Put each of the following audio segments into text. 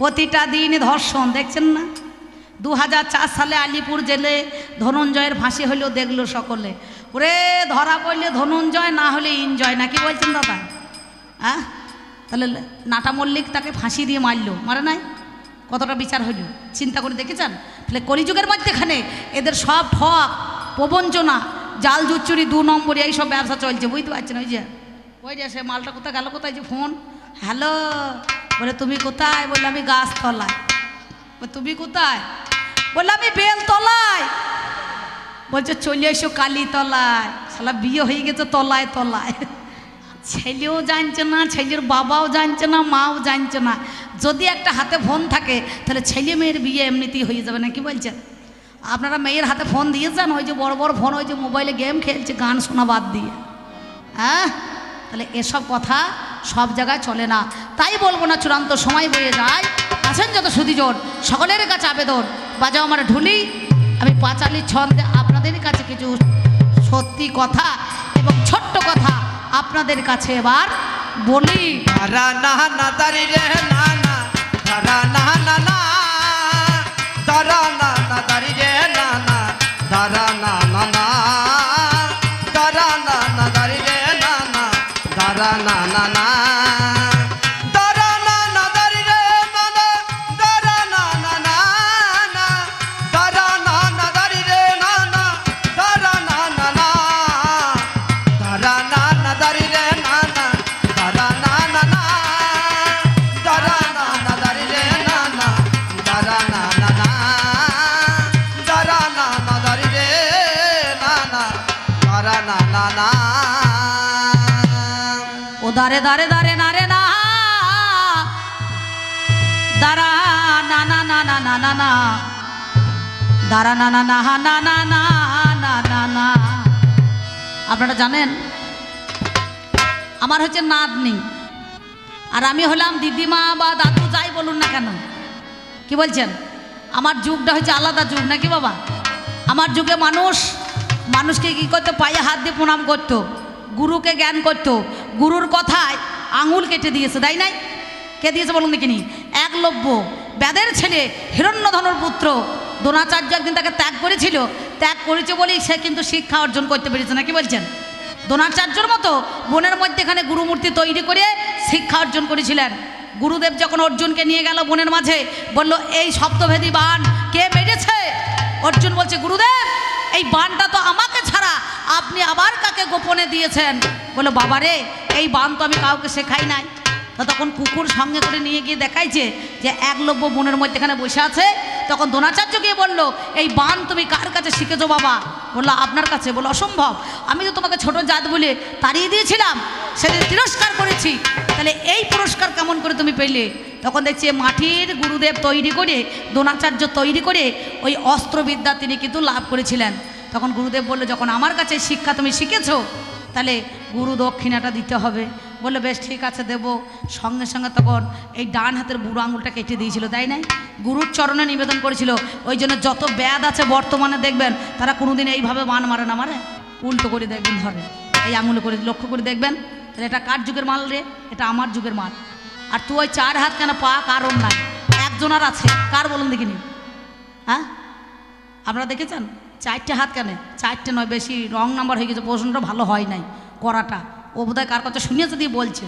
প্রতিটা দিন ধর্ষণ, দেখছেন না? দু হাজার চার সালে আলিপুর জেলে ধনঞ্জয়ের ফাঁসি হলেও দেখল সকলে। ওরে, ধরা পড়লে ধনঞ্জয়, না হলে ইনজয় নাকি বলছেন দাদা? হ্যাঁ তাহলে নাটা মল্লিক তাকে ফাঁসি দিয়ে মারলো, মারে নাই? কতটা বিচার হইল? চিন্তা করে দেখেছেন? তাহলে কলিযুগের মধ্যেখানে এদের সব ঠক, প্রবঞ্চনা, জাল জুচ্চুরি দু নম্বরে এইসব ব্যবসা চলছে, বুঝতে পারছেন ওই যে? ওই যে সে মালটা কোথায় গেল, কোথায় যে ফোন? হ্যালো? বলে তুমি কোথায়? বললে আমি গাছতলায়। বলে, তুমি কোথায়? বললে আমি বেলতলায়। বলছে চলে এসো কালী তলায় শালা বিয়ে হয়ে গেছে তলায় তলায়। ছেলেও জানছে না ছেলের বাবাও জানছে না মাও জানছে না। যদি একটা হাতে ফোন থাকে তাহলে ছেলে মেয়ের বিয়ে এমনিতেই হয়ে যাবে না কি বলছেন? আপনারা মেয়ের হাতে ফোন দিয়েছেন ওই যে বড় বড় ফোন ওই যে মোবাইলে গেম খেলছে গান শোনা বাদ দিয়ে। হ্যাঁ? তাহলে এসব কথা সব জায়গায় চলে না তাই বলব না চূড়ান্ত সময় বয়ে যায় আছেন যত সুদীজন সকলের কাছে আবেদন বাজাও আমার ঢুলি আমি পাঁচালি ছন্দে আপনাদের কাছে কিছু সত্যি কথা এবং ছোট্ট কথা আপনাদের কাছে এবার বলি না না না না না রে না না না রে না দারে দারে দারে না রে না দাঁড়া না না না না না না না দাঁড়া না না না না না না না না না আপনারা জানেন আমার হচ্ছে নাতনি আর আমি হলাম দিদিমা বা দাদু যাই বলুন না কেন কি বলছেন আমার যুগটা হচ্ছে আলাদা যুগ নাকি বাবা আমার যুগে মানুষ মানুষকে কী করতো পায়ে হাত দিয়ে প্রণাম করতো গুরুকে জ্ঞান করতো। গুরুর কথায় আঙুল কেটে দিয়েছে, তাই নাই? কে দিয়েছে বলুন দেখিনি? একলব্য। ব্যাদের ছেলে, হিরণ্যধনুর পুত্র। দ্রোণাচার্য একদিন তাকে ত্যাগ করেছিল। ত্যাগ করেছে বলেই সে কিন্তু শিক্ষা অর্জন করতে পেরেছে, নাকি বলছেন? দ্রোণাচার্যর মতো বনের মধ্যেখানে গুরুমূর্তি তৈরি করে শিক্ষা অর্জন করেছিলেন। গুরুদেব যখন অর্জুনকে নিয়ে গেল বনের মাঝে, বলল, এই সপ্তভেদী বান কে মেরেছে? অর্জুন বলছে, গুরুদেব, এই বানটা তো আমাকে ছাড়া আপনি আবার কাকে গোপনে দিয়েছেন? বলল বাবারে, এই বান তো আমি কাউকে শেখাই নাই। তো তখন কুকুর সঙ্গে করে নিয়ে গিয়ে দেখাইছে যে একলব্য বনের মধ্যেখানে বসে আছে। তখন দ্রোণাচার্য গিয়ে বলল, এই বান তুমি কার কাছে শিখেছো বাবা? বলল, আপনার কাছে। বলো অসম্ভব। আমি তো তোমাকে ছোট জাত বলে তাড়িয়ে দিয়েছিলাম, সেদিন তিরস্কার করেছি। তাহলে এই পুরস্কার কেমন করে তুমি পেলে? তখন দেখছি মাটির গুরুদেব তৈরি করে, দ্রোণাচার্য তৈরি করে ওই অস্ত্রবিদ্যা তিনি কিন্তু লাভ করেছিলেন। তখন গুরুদেব বলল, যখন আমার কাছে শিক্ষা তুমি শিখেছো, তাহলে গুরু দক্ষিণাটা দিতে হবে। বলল, বেশ, ঠিক আছে, দেব। সঙ্গে সঙ্গে তখন এই ডান হাতের বুড়ো আঙুলটা কেটে দিয়েছিল, তাই নাই? গুরুর চরণে নিবেদন করেছিল, ওই জন্য যত ব্যাদ আছে বর্তমানে দেখবেন, তারা কোনোদিন এইভাবে মান মারে না, মারে। উল্টো করে দেখবেন ধরে। এই আঙুলে করে, লক্ষ্য করে দেখবেন, তাহলে এটা কার যুগের মাল রে? এটা আমার যুগের মাল। আর তুই ওই চার হাত কেন পা কারণ নাই একজনার আছে, কার বলুন দেখিনি? হ্যাঁ? আপনারা দেখেছেন? চারটে হাত কেন? চারটে নয় বেশি রং নাম্বার হয়ে গেছে প্রশ্নটা ভালো হয় নাই করাটা। ও বোধহয় কার কথা শুনিয়েছে দিয়ে বলছে।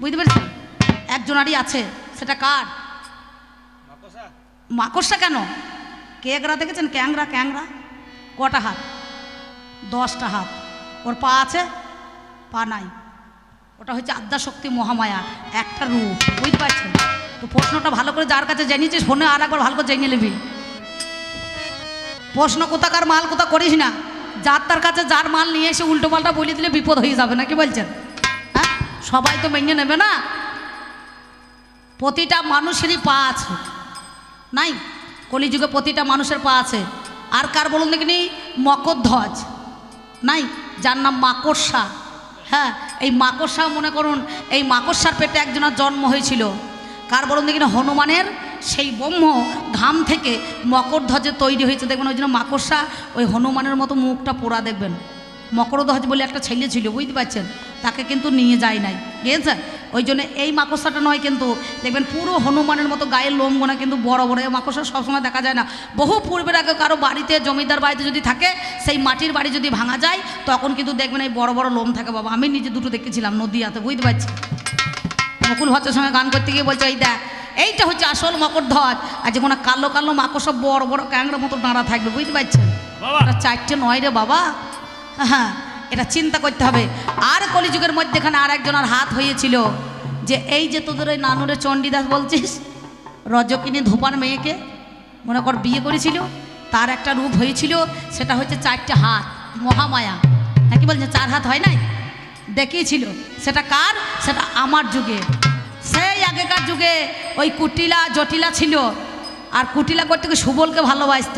বুঝতে পেরেছেন? একজনারই আছে সেটা কার? মাকড়সা। কেন? কেকরা দেখেছেন? ক্যাংরা ক্যাংরা কটা হাত? দশটা হাত। ওর পা আছে? পা নাই। ওটা হচ্ছে আদ্যাশক্তি মহামায়া একটা রূপ। বুঝতে পারছেন? তো প্রশ্নটা ভালো করে যার কাছে জেনেছিস ফোনে আর একবার ভালো করে জেনে নিবি। প্রশ্ন কোথাকার মাল কোথা করিস না? যার তার কাছে যার মাল নিয়ে এসে উল্টো পাল্টা বলে দিলে বিপদ হয়ে যাবে না কি বলছেন? হ্যাঁ? সবাই তো মেনে নেবে না। প্রতিটা মানুষেরই পা আছে। নাই? কলিযুগে প্রতিটা মানুষের পা আছে। আর কার বলুন দেখিনি? মকরধ্বজ নাই? যার নাম মাকড়সা। হ্যাঁ এই মাকড়সা মনে করুন, এই মাকড়সার পেটে একজনের জন্ম হয়েছিল। কার বলুন দেখিনি? হনুমানের সেই ব্রহ্ম ঘাম থেকে মকরধ্বজে তৈরি হয়েছে। দেখবেন ওই জন্য মাকড়সা ওই হনুমানের মতো মুখটা পোড়া দেখবেন। মকরধ্বজ বলে একটা ছেলে ছিল, বুঝতে পারছেন? তাকে কিন্তু নিয়ে যায় নাই। গিয়েছে ওই জন্য এই মাকড়সাটা নয় কিন্তু দেখবেন পুরো হনুমানের মতো গায়ের লোম গোনা কিন্তু বড় বড়। এই মাকড়সা সবসময় দেখা যায় না। বহু পূর্বের আগে কারও বাড়িতে, জমিদার বাড়িতে যদি থাকে, সেই মাটির বাড়ি যদি ভাঙা যায়, তখন কিন্তু দেখবেন এই বড় বড় লোম থাকে। বাবা, আমি নিজে দুটো দেখেছিলাম নদীয়াতে, বুঝতে পারছি মুকুল ভট্টের সঙ্গে গান করতে গিয়ে বলছে, এই দেখ এইটা হচ্ছে আসল মকরধ্বজ আর যে কোনো কালো কালো মাকড় সব বড় বড় ক্যাংড়ার মতো দাঁড়া থাকবে বুঝতে পারছেন? বাবা। এটা চারটে নয় রে বাবা। হ্যাঁ এটা চিন্তা করতে হবে। আর কলিযুগের মধ্যেখানে আর একজনের হাত হয়েছিল যে এই যে তোদের ওই নানুরে চণ্ডীদাস বলছিস রজকিনী ধোপার মেয়েকে মনে কর বিয়ে করেছিল তার একটা রূপ হয়েছিল সেটা হচ্ছে চারটে হাত মহামায়া। হ্যাঁ কি বলছে? চার হাত হয় নাই? দেখিয়েছিল। সেটা কার? সেটা আমার যুগে সেই আগেকার যুগে ওই কুটিলা, জটিলা ছিল। আর কুটিলা করতে সুবলকে ভালোবাসত।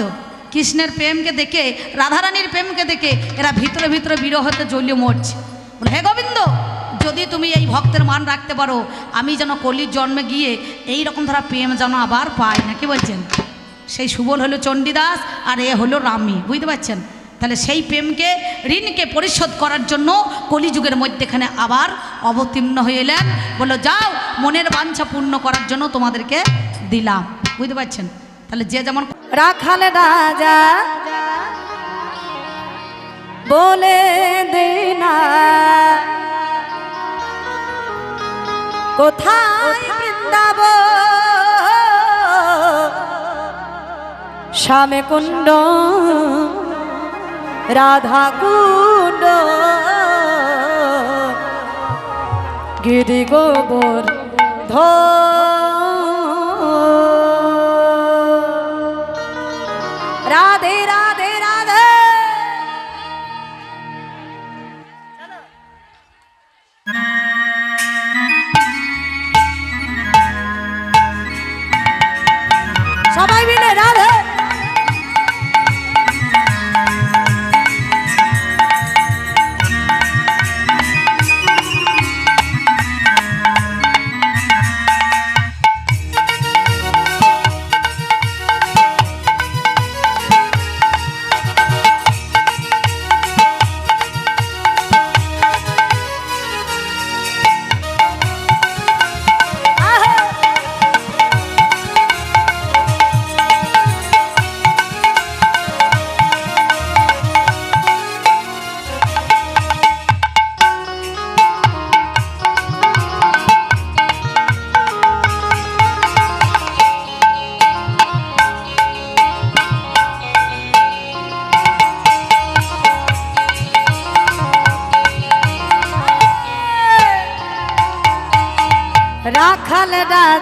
কৃষ্ণের প্রেমকে দেখে, রাধারানীর প্রেমকে দেখে এরা ভিতরে ভিতরে বিরহতে জ্বলিয়ে মরছে। বলে, হে গোবিন্দ, যদি তুমি এই ভক্তের মান রাখতে পারো, আমি যেন কলির জন্মে গিয়ে এই রকম ধারা প্রেম যেন আবার পাই। না কি বলছেন? সেই সুবল হলো চণ্ডীদাস আর এ হলো রামী। বুঝতে পারছেন? তাহলে সেই প্রেমকে, ঋণকে পরিশোধ করার জন্য কলিযুগের মধ্যেখানে আবার অবতীর্ণ হয়ে এলেন। বলল, যাও, মনের বাঞ্ছা পূর্ণ করার জন্য তোমাদেরকে দিলাম। বুঝতে পারছেন? তাহলে যে যেমন রাখাল রাজা বলে দে না, কোথায় বৃন্দাব শ্যামে কুণ্ড রাধা কুণ্ড। গিরি গোবর ধ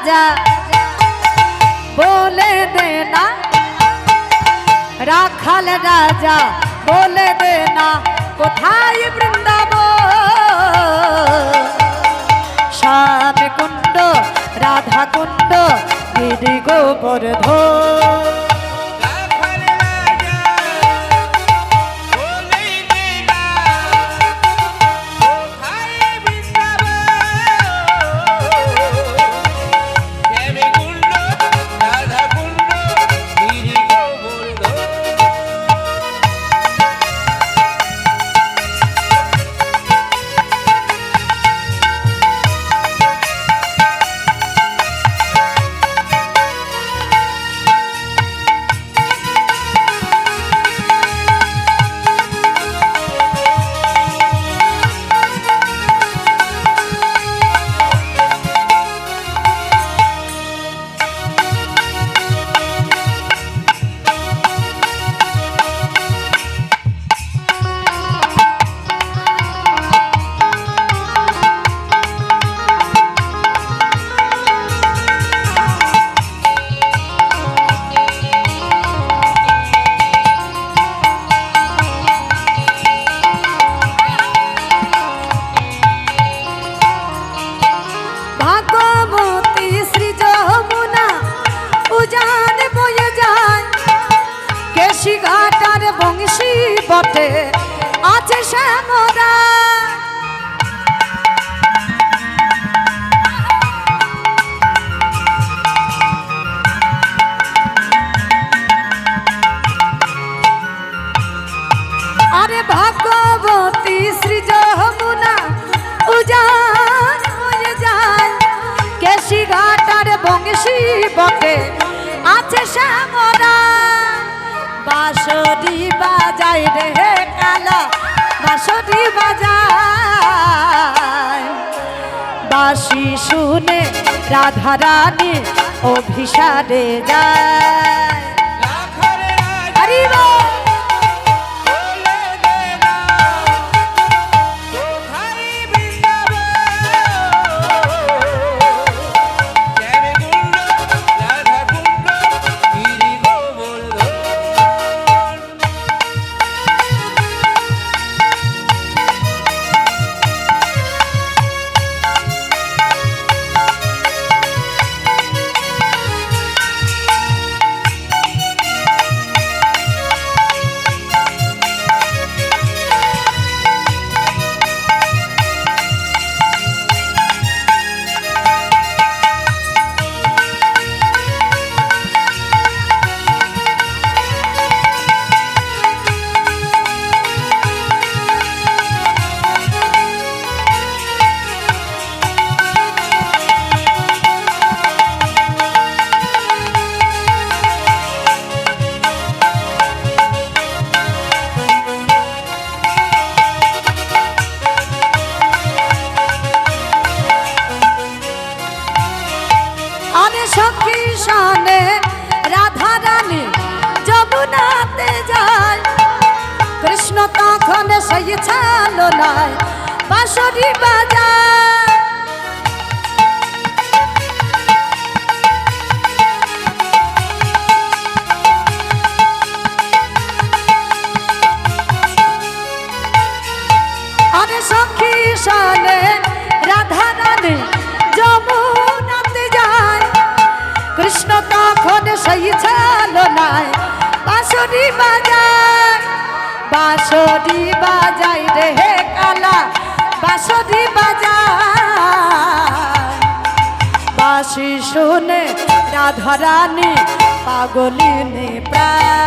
রাজা বলে দে না। রাখাল রাজা বলে দে না, কোথায় বৃন্দাব শ্যাম কুণ্ড, রাধা কুণ্ড গিরি গোবর্ধ ঘরে আছে শ্যামদা আরে ভগবতী শ্রী যমুনা উজান হয়ে যায়। ঘাটার বংশী বটে আছে শ্যামরা। বাঁশরি বাজাই রে কালা বাঁশরি বাজায়। বাঁশি শুনে রাধা রানী অভিসারে যায়। সখী সনে রাধা রানী যমুনাতে যায়। কৃষ্ণ তখন সেই ছালো নাই সখী সনে রাধা রানী কৃষ্ণ তখন সেই নাই বাঁশরি বাজায়, বাঁশরি বাজাই রে হে কালা, বাঁশরি বাজায়। বাঁশি শুনে রাধারানী পাগলিনী প্রায়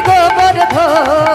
গোবর্ধন